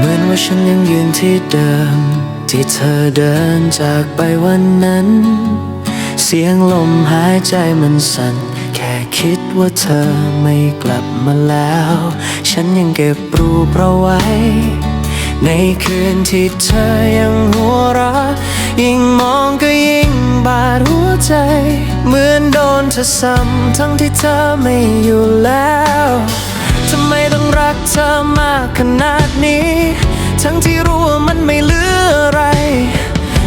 มือนว่าฉันยังยืนที่เดิม ที่เธอเดินจากไปวันนั้น เสียงลมหายใจมันสั่น แค่คิดว่าเธอไม่กลับมาแล้ว ฉันยังเก็บรูปเราไว้ ในคืนที่เธอยังหัวเราะยิ่งมองก็ยิ่งบาดหัวใจ เหมือนโดนเธอซ้ำทั้งที่เธอไม่อยู่แล้วทำไม รักเธอมากขนาดนี้ ทั้งที่รู้ว่ามันไม่เหลืออะไร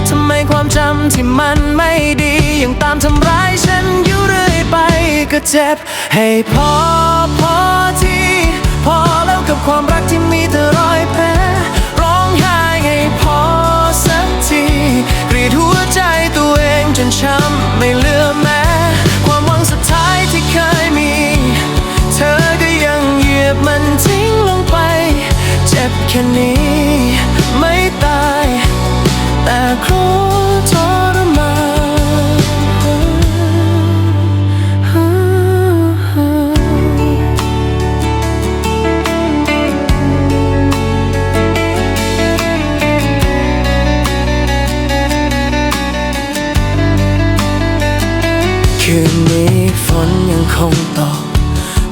ทำไมความจำที่มันไม่ดี ยังตามทำร้ายฉันอยู่เรื่อยไปก็เจ็บให้พอพอ ค่นี้ไม่ตาย แต่ครูทรมานคืนนี้ฝนยังคงตก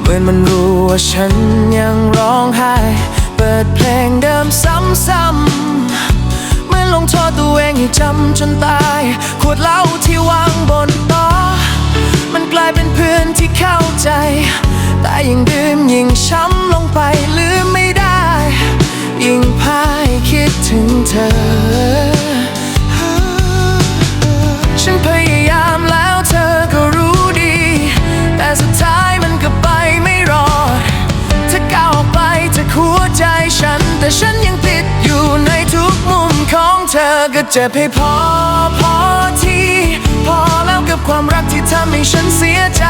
เหมือนมันรู้ว่าฉันยังร้องไห้ ปิดเพลงเดิมซ้ำๆเหมือนลงโทษตัวเองให้จำจนตาย ขวดเหล้าที่วาง ก็เจ็บให้พอพอที พอแล้วกับความรักที่ทำให้ฉันเสียใจ